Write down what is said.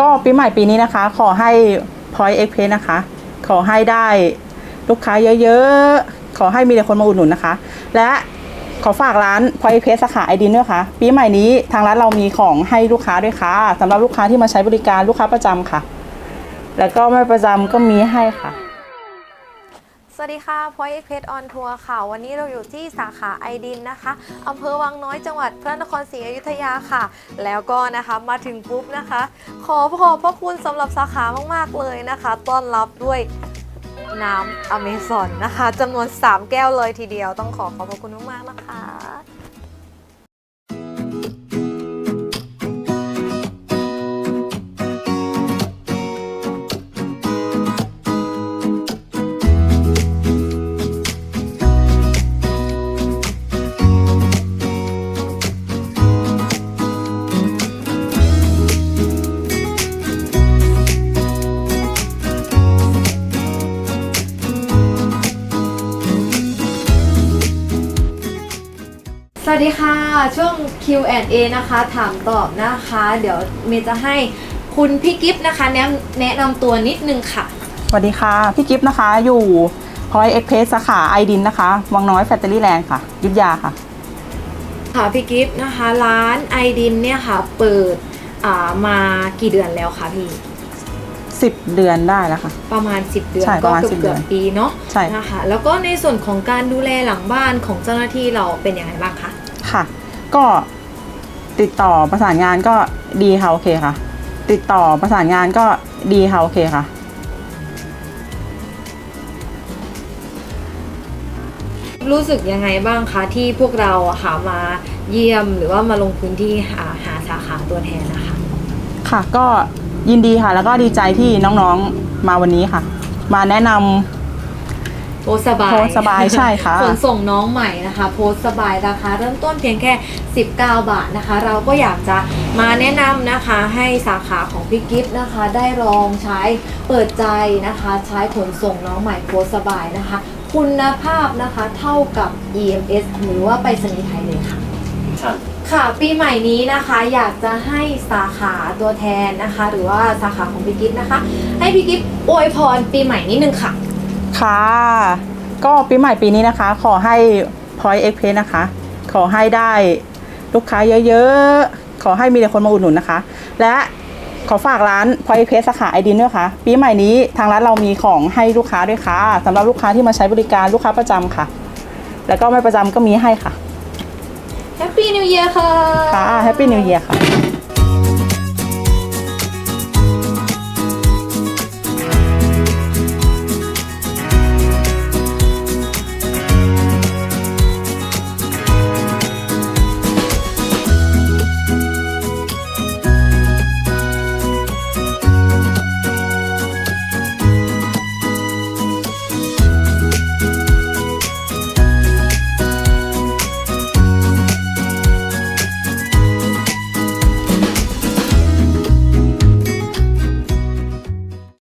ก็ปีใหม่ปีนี้นะคะ ขอให้ Point Express นะคะ ขอให้ได้ลูกค้าเยอะๆ ขอให้มีแต่คนมาอุดหนุนนะคะ และขอฝากร้าน Point Express สาขาไอดินด้วยค่ะ ปีใหม่นี้ทางร้านเรามีของให้ลูกค้าด้วยค่ะสำหรับลูกค้าที่มาใช้บริการลูกค้าประจำค่ะ แล้วก็ไม่ประจำก็มีให้ค่ะ สวัสดีค่ะพอยเอ็กเพสออนทัวร์ค่ะ วันนี้เราอยู่ที่สาขาไอดินนะคะอำเภอวังน้อยจังหวัดพระนครศรีอยุธยาค่ะ แล้วก็นะคะมาถึงปุ๊บนะคะ ขอขอบพระคุณสำหรับสาขามากๆเลยนะคะ ต้อนรับด้วยน้ำอเมซอนนะคะจำนวน 3 แก้วเลยทีเดียวต้องขอขอบพระคุณมากๆนะคะ วัสดีค่ะ ช่วง Q&A นะคะ ถามตอบนะคะ เดี๋ยวเมย์จะให้คุณพี่กิฟต์นะคะแนะแนะนำตัวนิดนึงค่ะ สวัสดีค่ะ พี่กิฟต์นะคะ อยู่ Point Express สาขาไอดินนะคะ วังน้อยแฟคเตอรี่แลนด์ค่ะ ยุทธยาค่ะ ค่ะพี่กิฟต์นะคะ ร้านไอดินเนี่ยค่ะ เปิดอ่ามากี่เดือนแล้วคะพี่ 10 เดือนได้แล้วค่ะ ประมาณ 10 เดือน ใช่ปก็ระมาณเกือบ10เดืเกืออนบปีเนาะใช่ นะคะ แล้วก็ในส่วนของการดูแลหลังบ้านของเจ้าหน้าที่เราเป็นยังไงบ้างคะ ค่ะ ก็ติดต่อประสานงานก็ดีค่ะโอเคค่ะ ติดต่อประสานงานก็ดีค่ะโอเคค่ะรู้สึกยังไงบ้างคะที่พวกเราอะค่ะมาเยี่ยมหรือว่ามาลงพื้นที่หาหาสาขาตัวแทนนะคะ ค่ะก็ยินดีค่ะ แล้วก็ดีใจที่น้องๆมาวันนี้ค่ะ มาแนะนำ โพสต์สบาย โพสต์สบายใช่ค่ะขนส่งน้องใหม่นะคะ โพสต์สบายราคาเริ่มต้นเพียงแค่ 19 บาทนะคะ เราก็อยากจะมาแนะนำนะคะให้สาขาของพี่กิฟต์นะคะ ได้ลองใช้เปิดใจนะคะ ใช้ขนส่งน้องใหม่โพสต์สบายนะคะ คุณภาพนะคะเท่ากับ EMS หรือว่าไปรษณีย์ไทยเลยค่ะค่ะปีใหม่นี้นะคะอยากจะให้สาขาตัวแทนนะคะ หรือว่าสาขาของพี่กิฟต์นะคะ ให้พี่กิฟต์อวยพรปีใหม่นิดนึงค่ะ ค่ะ ก็ปีใหม่ปีนี้นะคะ ขอให้ Point Express นะคะ ขอให้ได้ลูกค้าเยอะๆ ขอให้มีแต่คนมาอุดหนุนนะคะ และขอฝากร้าน Point Express สาขาไอดินด้วยค่ะ ปีใหม่นี้ทางร้านเรามีของให้ลูกค้าด้วยค่ะสำหรับลูกค้าที่มาใช้บริการลูกค้าประจำค่ะ แล้วก็ไม่ประจำก็มีให้ค่ะ Happy New Year ค่ะ ค่ะ Happy New Year ค่ะ